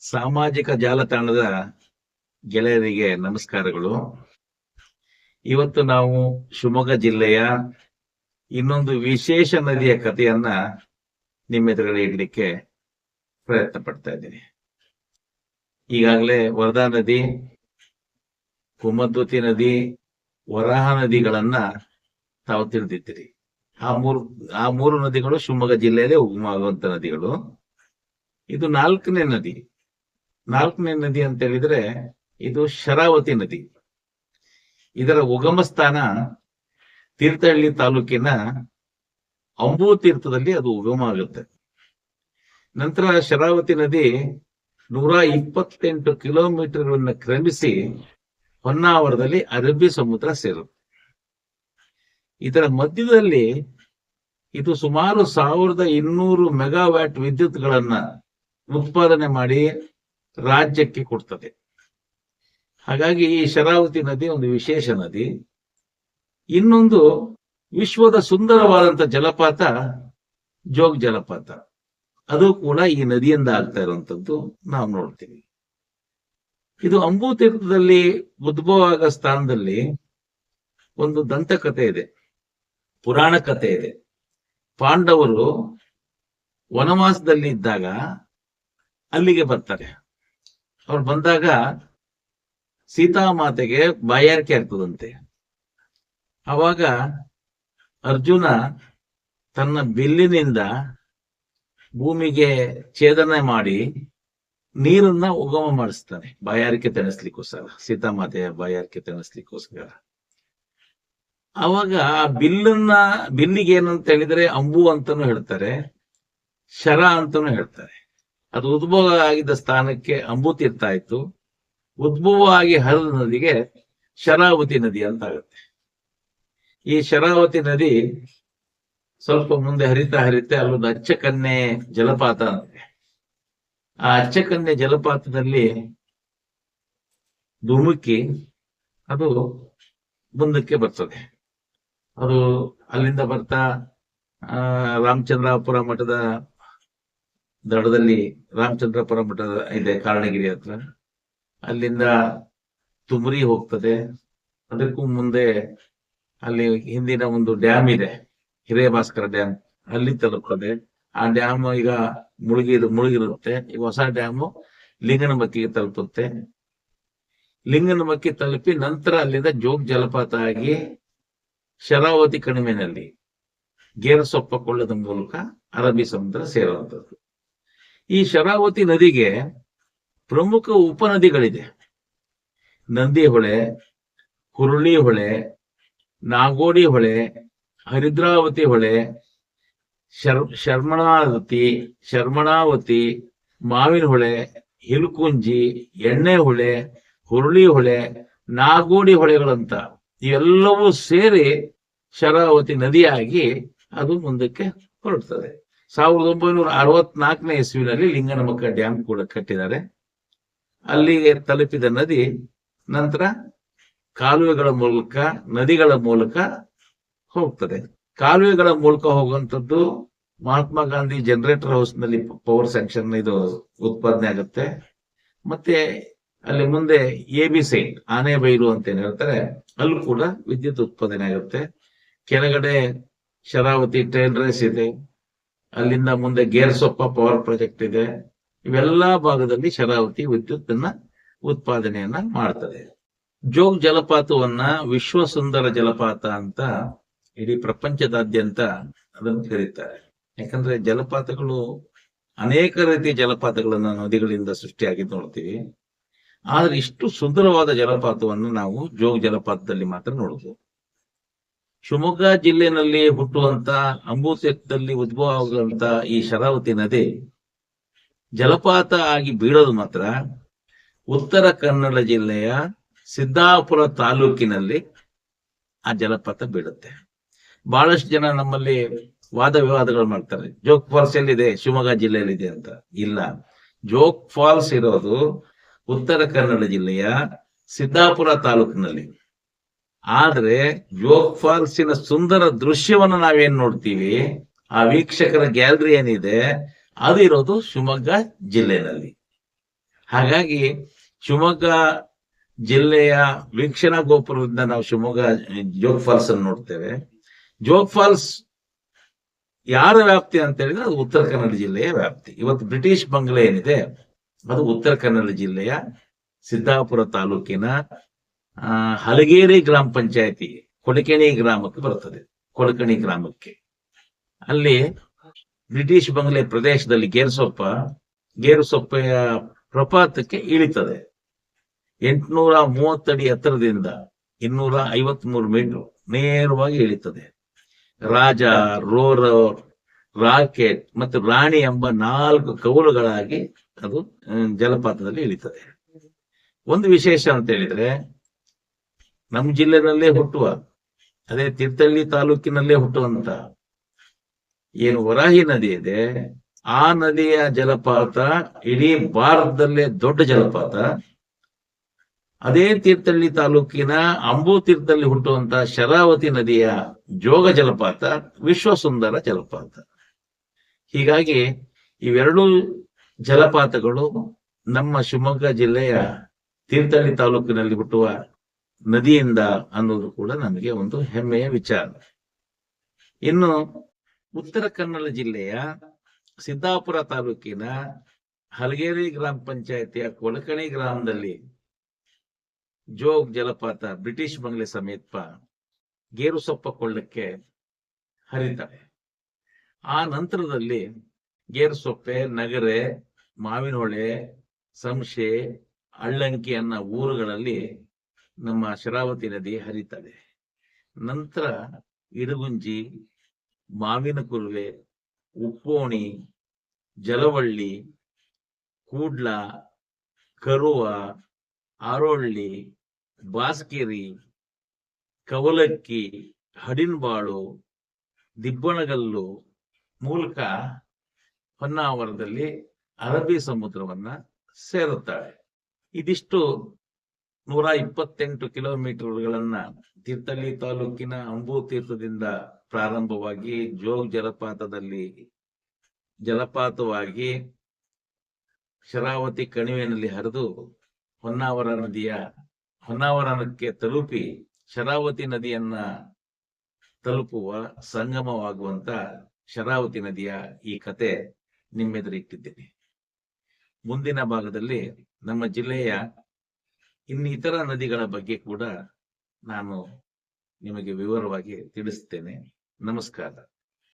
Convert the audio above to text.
ಸಾಮಾಜಿಕ ಜಾಲತಾಣದ ಗೆಳೆಯರಿಗೆ ನಮಸ್ಕಾರಗಳು. ಇವತ್ತು ನಾವು ಶಿವಮೊಗ್ಗ ಜಿಲ್ಲೆಯ ಇನ್ನೊಂದು ವಿಶೇಷ ನದಿಯ ಕಥೆಯನ್ನ ನಿಮ್ಮ ಎದುರುಗಡೆ ಇಡ್ಲಿಕ್ಕೆ ಪ್ರಯತ್ನ ಪಡ್ತಾ ಇದ್ದೀನಿ. ಈಗಾಗಲೇ ವರದಾ ನದಿ, ಕುಮದ್ವತಿ ನದಿ, ವರಾಹ ನದಿಗಳನ್ನ ತಾವು ತಿಳಿದಿದ್ದೀರಿ. ಆ ಮೂರು ಆ ಮೂರು ನದಿಗಳು ಶಿವಮೊಗ್ಗ ಜಿಲ್ಲೆಯಲ್ಲೇ ಉಗಮವಾಗುವಂತ ನದಿಗಳು. ಇದು ನಾಲ್ಕನೇ ನದಿ. ನಾಲ್ಕನೇ ನದಿ ಅಂತ ಹೇಳಿದ್ರೆ ಇದು ಶರಾವತಿ ನದಿ. ಇದರ ಉಗಮ ಸ್ಥಾನ ತೀರ್ಥಹಳ್ಳಿ ತಾಲೂಕಿನ ಅಂಬೂ ತೀರ್ಥದಲ್ಲಿ ಅದು ಉಗಮ ಆಗುತ್ತೆ ನಂತರ ಶರಾವತಿ ನದಿ ನೂರ ಇಪ್ಪತ್ತೆಂಟು ಕಿಲೋಮೀಟರ್ಗಳನ್ನ ಕ್ರಮಿಸಿ ಹೊನ್ನಾವರದಲ್ಲಿ ಅರಬ್ಬಿ ಸಮುದ್ರ ಸೇರುತ್ತೆ. ಇದರ ಮಧ್ಯದಲ್ಲಿ ಇದು ಸುಮಾರು ಸಾವಿರದ ಇನ್ನೂರು ಮೆಗಾವ್ಯಾಟ್ ವಿದ್ಯುತ್ಗಳನ್ನ ಉತ್ಪಾದನೆ ಮಾಡಿ ರಾಜ್ಯಕ್ಕೆ ಕೊಡ್ತದೆ. ಹಾಗಾಗಿ ಈ ಶರಾವತಿ ನದಿ ಒಂದು ವಿಶೇಷ ನದಿ. ಇನ್ನೊಂದು ವಿಶ್ವದ ಸುಂದರವಾದಂತ ಜಲಪಾತ ಜೋಗ್ ಜಲಪಾತ. ಅದು ಕೂಡ ಈ ನದಿಯಿಂದ ಆಗ್ತಾ ಇರುವಂತದ್ದು ನಾವು ನೋಡ್ತೀವಿ. ಇದು ಅಂಬೂತೀರ್ಥದಲ್ಲಿ ಉದ್ಭವ ಆಗ ಸ್ಥಾನದಲ್ಲಿ ಒಂದು ದಂತಕಥೆ ಇದೆ. ಪುರಾಣ ಕಥೆ ಇದೆ. ಪಾಂಡವರು ವನವಾಸದಲ್ಲಿ ಇದ್ದಾಗ ಅಲ್ಲಿಗೆ ಬರ್ತಾರೆ. ಅವ್ರು ಬಂದಾಗ ಸೀತಾಮಾತೆಗೆ ಬಾಯಾರಿಕೆ ಆಗ್ತದಂತೆ. ಅವಾಗ ಅರ್ಜುನ ತನ್ನ ಬಿಲ್ಲಿನಿಂದ ಭೂಮಿಗೆ ಛೇದನೆ ಮಾಡಿ ನೀರನ್ನ ಉಗಮ ಮಾಡಿಸ್ತಾನೆ, ಬಾಯಾರಿಕೆ ತಣಿಸ್ಲಿಕ್ಕೋಸ್ಕರ ಸೀತಾಮಾತೆಯ ಬಾಯಾರಿಕೆ ತಣಿಸ್ಲಿಕ್ಕೋಸ್ಕರ ಅವಾಗ ಆ ಬಿಲ್ಲನ್ನ, ಬಿಲ್ಲಿಗೆ ಏನಂತ ಹೇಳಿದ್ರೆ ಅಂಬು ಅಂತಾನು ಹೇಳ್ತಾರೆ, ಶರ ಅಂತಾನು ಹೇಳ್ತಾರೆ. ಅದು ಉದ್ಭವ ಆಗಿದ್ದ ಸ್ಥಾನಕ್ಕೆ ಅಂಬು ತೀರ್ಥ ಆಯ್ತು ಉದ್ಭವ ಆಗಿ ಹರಿದ ನದಿಗೆ ಶರಾವತಿ ನದಿ ಅಂತ ಆಗುತ್ತೆ. ಈ ಶರಾವತಿ ನದಿ ಸ್ವಲ್ಪ ಮುಂದೆ ಹರಿತಾ ಹರಿತೆ ಅಲ್ಲೊಂದು ಅಚ್ಚಕನ್ನೆ ಜಲಪಾತ ಅಂತೆ ಆ ಅಚ್ಚಕನ್ನೆ ಜಲಪಾತದಲ್ಲಿ ಧುಮುಕಿ ಅದು ಮುಂದಕ್ಕೆ ಬರ್ತದೆ. ಅದು ಅಲ್ಲಿಂದ ಬರ್ತಾ ರಾಮಚಂದ್ರಾಪುರ ಮಠದ ದಡದಲ್ಲಿ ರಾಮಚಂದ್ರಪುರ ಮಠದ ಇದೆ, ಕಾರಣಗಿರಿ ಹತ್ರ. ಅಲ್ಲಿಂದ ತುಮರಿ ಹೋಗ್ತದೆ. ಅದಕ್ಕೂ ಮುಂದೆ ಅಲ್ಲಿ ಹಿಂದಿನ ಒಂದು ಡ್ಯಾಮ್ ಇದೆ ಹಿರೇಭಾಸ್ಕರ ಡ್ಯಾಮ್. ಅಲ್ಲಿ ತಲುಪ್ತದೆ. ಆ ಡ್ಯಾಮ್ ಈಗ ಮುಳುಗಿ ಮುಳುಗಿರುತ್ತೆ. ಈ ಹೊಸ ಡ್ಯಾಮು ಲಿಂಗನಮಕ್ಕಿಗೆ ತಲುಪುತ್ತೆ. ಲಿಂಗನಮಕ್ಕಿ ತಲುಪಿ ನಂತರ ಅಲ್ಲಿಂದ ಜೋಗ್ ಜಲಪಾತ ಆಗಿ ಶರಾವತಿ ಕಣಿವೆನಲ್ಲಿ ಗೇರಸೊಪ್ಪ ಕೊಳ್ಳದ ಮೂಲಕ ಅರಬ್ಬಿ ಸಮುದ್ರ ಸೇರುವಂಥದ್ದು. ಈ ಶರಾವತಿ ನದಿಗೆ ಪ್ರಮುಖ ಉಪನದಿಗಳಿದೆ. ನಂದಿ ಹೊಳೆ, ಹುರುಳಿ ಹೊಳೆ, ನಾಗೋಡಿ ಹೊಳೆ, ಹರಿದ್ರಾವತಿ ಹೊಳೆ, ಶರ್, ಶರ್ಮಣಾವತಿ ಶರ್ಮಣಾವತಿ, ಮಾವಿನ ಹೊಳೆ, ಹಿಲ್ಕುಂಜಿ, ಎಣ್ಣೆ ಹೊಳೆ, ಹುರುಳಿ ಹೊಳೆ, ನಾಗೋಡಿ ಹೊಳೆಗಳಂತ ಇವೆಲ್ಲವೂ ಸೇರಿ ಶರಾವತಿ ನದಿಯಾಗಿ ಅದು ಮುಂದಕ್ಕೆ ಹೊರಡ್ತದೆ. ಸಾವಿರದ ಒಂಬೈನೂರ ಅರವತ್ನಾಲ್ಕನೇ ಇಸ್ವಿನಲ್ಲಿ ಲಿಂಗನಮಕ್ಕ ಡ್ಯಾಮ್ ಕೂಡ ಕಟ್ಟಿದ್ದಾರೆ. ಅಲ್ಲಿಗೆ ತಲುಪಿದ ನದಿ ನಂತರ ಕಾಲುವೆಗಳ ಮೂಲಕ, ನದಿಗಳ ಮೂಲಕ ಹೋಗ್ತದೆ. ಕಾಲುವೆಗಳ ಮೂಲಕ ಹೋಗುವಂಥದ್ದು ಮಹಾತ್ಮ ಗಾಂಧಿ ಜನರೇಟರ್ ಹೌಸ್ನಲ್ಲಿ ಪವರ್ ಸೆಕ್ಷನ್ ಇದು ಉತ್ಪಾದನೆ ಆಗುತ್ತೆ. ಮತ್ತೆ ಅಲ್ಲಿ ಮುಂದೆ ಎ ಬಿ ಸೈಟ್ ಆನೆಬೈಲು ಅಂತ ಏನ್ ಹೇಳ್ತಾರೆ, ಅಲ್ಲೂ ಕೂಡ ವಿದ್ಯುತ್ ಉತ್ಪಾದನೆ ಆಗುತ್ತೆ. ಕೆಳಗಡೆ ಶರಾವತಿ ಟ್ರೈನ್ ರೇಸ್ ಇದೆ. ಅಲ್ಲಿಂದ ಮುಂದೆ ಗೇರ್ಸೊಪ್ಪ ಪವರ್ ಪ್ರಾಜೆಕ್ಟ್ ಇದೆ. ಇವೆಲ್ಲಾ ಭಾಗದಲ್ಲಿ ಶರಾವತಿ ವಿದ್ಯುತ್ ಅನ್ನ ಉತ್ಪಾದನೆಯನ್ನ ಮಾಡ್ತದೆ. ಜೋಗ್ ಜಲಪಾತವನ್ನ ವಿಶ್ವ ಸುಂದರ ಜಲಪಾತ ಅಂತ ಇಡೀ ಪ್ರಪಂಚದಾದ್ಯಂತ ಅದನ್ನು ಕರೀತಾರೆ. ಯಾಕಂದ್ರೆ ಜಲಪಾತಗಳು ಅನೇಕ ರೀತಿಯ ಜಲಪಾತಗಳನ್ನ ನದಿಗಳಿಂದ ಸೃಷ್ಟಿಯಾಗಿ ನೋಡ್ತೀವಿ. ಆದ್ರೆ ಇಷ್ಟು ಸುಂದರವಾದ ಜಲಪಾತವನ್ನು ನಾವು ಜೋಗ್ ಜಲಪಾತದಲ್ಲಿ ಮಾತ್ರ ನೋಡುದು ಶಿವಮೊಗ್ಗ ಜಿಲ್ಲೆನಲ್ಲಿ ಹುಟ್ಟುವಂತ ಅಂಬೂಸೆಟ್ನಲ್ಲಿ ಉದ್ಭವ ಆಗುವಂತ ಈ ಶರಾವತಿ ನದಿ ಜಲಪಾತ ಆಗಿ ಬೀಳೋದು ಮಾತ್ರ ಉತ್ತರ ಕನ್ನಡ ಜಿಲ್ಲೆಯ ಸಿದ್ದಾಪುರ ತಾಲೂಕಿನಲ್ಲಿ ಆ ಜಲಪಾತ ಬೀಳುತ್ತೆ. ಬಹಳಷ್ಟು ಜನ ನಮ್ಮಲ್ಲಿ ವಾದ ವಿವಾದಗಳು ಮಾಡ್ತಾರೆ. ಜೋಗ್ ಫಾಲ್ಸ್ ಎಲ್ಲಿದೆ? ಶಿವಮೊಗ್ಗ ಜಿಲ್ಲೆಯಲ್ಲಿದೆ ಅಂತ. ಇಲ್ಲ. ಜೋಗ್ ಫಾಲ್ಸ್ ಇರೋದು ಉತ್ತರ ಕನ್ನಡ ಜಿಲ್ಲೆಯ ಸಿದ್ದಾಪುರ ತಾಲೂಕಿನಲ್ಲಿ. ಆದ್ರೆ ಜೋಗ್ ಫಾಲ್ಸಿನ ಸುಂದರ ದೃಶ್ಯವನ್ನ ನಾವೇನ್ ನೋಡ್ತೀವಿ? ಆ ವೀಕ್ಷಕರ ಗ್ಯಾಲರಿ ಏನಿದೆ? ಅದು ಇರೋದು ಶಿವಮೊಗ್ಗ ಜಿಲ್ಲೆನಲ್ಲಿ ಹಾಗಾಗಿ ಶಿವಮೊಗ್ಗ ಜಿಲ್ಲೆಯ ವೀಕ್ಷಣಾ ಗೋಪುರದಿಂದ ನಾವು ಶಿವಮೊಗ್ಗ ಜೋಗ್ ಫಾಲ್ಸ್ ಅನ್ನು ನೋಡ್ತೇವೆ. ಜೋಗ್ ಫಾಲ್ಸ್ ಯಾರ ವ್ಯಾಪ್ತಿ ಅಂತ ಹೇಳಿದ್ರೆ ಅದು ಉತ್ತರ ಕನ್ನಡ ಜಿಲ್ಲೆಯ ವ್ಯಾಪ್ತಿ. ಇವತ್ತು ಬ್ರಿಟಿಷ್ ಬಂಗ್ಲೆ ಏನಿದೆ? ಅದು ಉತ್ತರ ಕನ್ನಡ ಜಿಲ್ಲೆಯ ಸಿದ್ದಾಪುರ ತಾಲೂಕಿನ ಆ, ಹಲಗೇರಿ ಗ್ರಾಮ ಪಂಚಾಯತಿ ಕೊಡಕೇಣಿ ಗ್ರಾಮಕ್ಕೆ ಬರ್ತದೆ ಕೊಡಕಣಿ ಗ್ರಾಮಕ್ಕೆ. ಅಲ್ಲಿ ಬ್ರಿಟಿಷ್ ಬಂಗ್ಲೆ ಪ್ರದೇಶದಲ್ಲಿ ಗೇರುಸೊಪ್ಪ ಗೇರುಸೊಪ್ಪೆಯ ಪ್ರಪಾತಕ್ಕೆ ಇಳಿತದೆ. ಎಂಟುನೂರ ಮೂವತ್ತಡಿ ಎತ್ತರದಿಂದ ಇನ್ನೂರ ಐವತ್ ಮೂರು ಮೀಟರ್ ನೇರವಾಗಿ ಇಳಿತದೆ. ರಾಜ ರೋರ ರಾಕೆಟ್ ಮತ್ತು ರಾಣಿ ಎಂಬ ನಾಲ್ಕು ಕೌಲುಗಳಾಗಿ ಅದು ಜಲಪಾತದಲ್ಲಿ ಇಳಿತದೆ. ಒಂದು ವಿಶೇಷ ಅಂತ ಹೇಳಿದ್ರೆ ನಮ್ಮ ಜಿಲ್ಲೆನಲ್ಲೇ ಹುಟ್ಟುವ, ಅದೇ ತೀರ್ಥಹಳ್ಳಿ ತಾಲೂಕಿನಲ್ಲೇ ಹುಟ್ಟುವಂತ ಏನು ವರಾಹಿ ನದಿ ಇದೆ, ಆ ನದಿಯ ಜಲಪಾತ ಇಡೀ ಭಾರತದಲ್ಲೇ ದೊಡ್ಡ ಜಲಪಾತ. ಅದೇ ತೀರ್ಥಹಳ್ಳಿ ತಾಲೂಕಿನ ಅಂಬು ತೀರ್ಥದಲ್ಲಿ ಹುಟ್ಟುವಂತ ಶರಾವತಿ ನದಿಯ ಜೋಗ ಜಲಪಾತ ವಿಶ್ವ ಸುಂದರ ಜಲಪಾತ. ಹೀಗಾಗಿ ಇವೆರಡೂ ಜಲಪಾತಗಳು ನಮ್ಮ ಶಿವಮೊಗ್ಗ ಜಿಲ್ಲೆಯ ತೀರ್ಥಹಳ್ಳಿ ತಾಲೂಕಿನಲ್ಲಿ ಹುಟ್ಟುವ ನದಿಯಿಂದ ಅನ್ನೋದು ಕೂಡ ನಮಗೆ ಒಂದು ಹೆಮ್ಮೆಯ ವಿಚಾರ. ಇನ್ನು ಉತ್ತರ ಕನ್ನಡ ಜಿಲ್ಲೆಯ ಸಿದ್ದಾಪುರ ತಾಲೂಕಿನ ಹಲಗೇರಿ ಗ್ರಾಮ ಪಂಚಾಯತಿಯ ಕೊಳಕಣಿ ಗ್ರಾಮದಲ್ಲಿ ಜೋಗ್ ಜಲಪಾತ ಬ್ರಿಟಿಷ್ ಬಂಗ್ಲೆ ಸಮೇತ ಗೇರುಸೊಪ್ಪ ಕೊಳ್ಳಕ್ಕೆ ಹರಿತವೆ. ಆ ನಂತರದಲ್ಲಿ ಗೇರುಸೊಪ್ಪೆ ನಗರೆ, ಮಾವಿನಹೊಳೆ, ಸಂಶೆ ಅಳ್ಳಂಕಿ ಅನ್ನ ಊರುಗಳಲ್ಲಿ ನಮ್ಮ ಶರಾವತಿ ನದಿ ಹರಿತದೆ. ನಂತರ ಇಡಗುಂಜಿ ಮಾವಿನ ಕುಲ್ವೆ ಉಪ್ಪೋಣಿ, ಜಲವಳ್ಳಿ, ಕೂಡ್ಲ, ಕರುವ, ಆರೋಳ್ಳಿ, ಬಾಸ್ಕಿರಿ, ಕವಲಕ್ಕಿ ಹಡಿನ್ಬಾಳು ದಿಬ್ಬಣಗಲ್ಲು ಮೂಲಕ ಹೊನ್ನಾವರದಲ್ಲಿ ಅರಬ್ಬಿ ಸಮುದ್ರವನ್ನ ಸೇರುತ್ತಾಳೆ ಇದಿಷ್ಟು ನೂರ ಇಪ್ಪತ್ತೆಂಟು ಕಿಲೋಮೀಟರ್ಗಳನ್ನ ತೀರ್ಥಹಳ್ಳಿ ತಾಲೂಕಿನ ಅಂಬೂ ತೀರ್ಥದಿಂದ ಪ್ರಾರಂಭವಾಗಿ ಜೋಗ್ ಜಲಪಾತದಲ್ಲಿ ಜಲಪಾತವಾಗಿ ಶರಾವತಿ ಕಣಿವೆಯಲ್ಲಿ ಹರಿದು ಹೊನ್ನಾವರ ನದಿಯ ಹೊನ್ನಾವರಕ್ಕೆ ತಲುಪಿ ಶರಾವತಿ ನದಿಯನ್ನ ತಲುಪುವ ಸಂಗಮವಾಗುವಂತ ಶರಾವತಿ ನದಿಯ ಈ ಕತೆ ನಿಮ್ಮೆದುರಿಟ್ಟಿದ್ದೇನೆ ಮುಂದಿನ ಭಾಗದಲ್ಲಿ ನಮ್ಮ ಜಿಲ್ಲೆಯ ಇನ್ನಿತರ ನದಿಗಳ ಬಗ್ಗೆ ಕೂಡ ನಾನು ನಿಮಗೆ ವಿವರವಾಗಿ ತಿಳಿಸ್ತೇನೆ. ನಮಸ್ಕಾರ.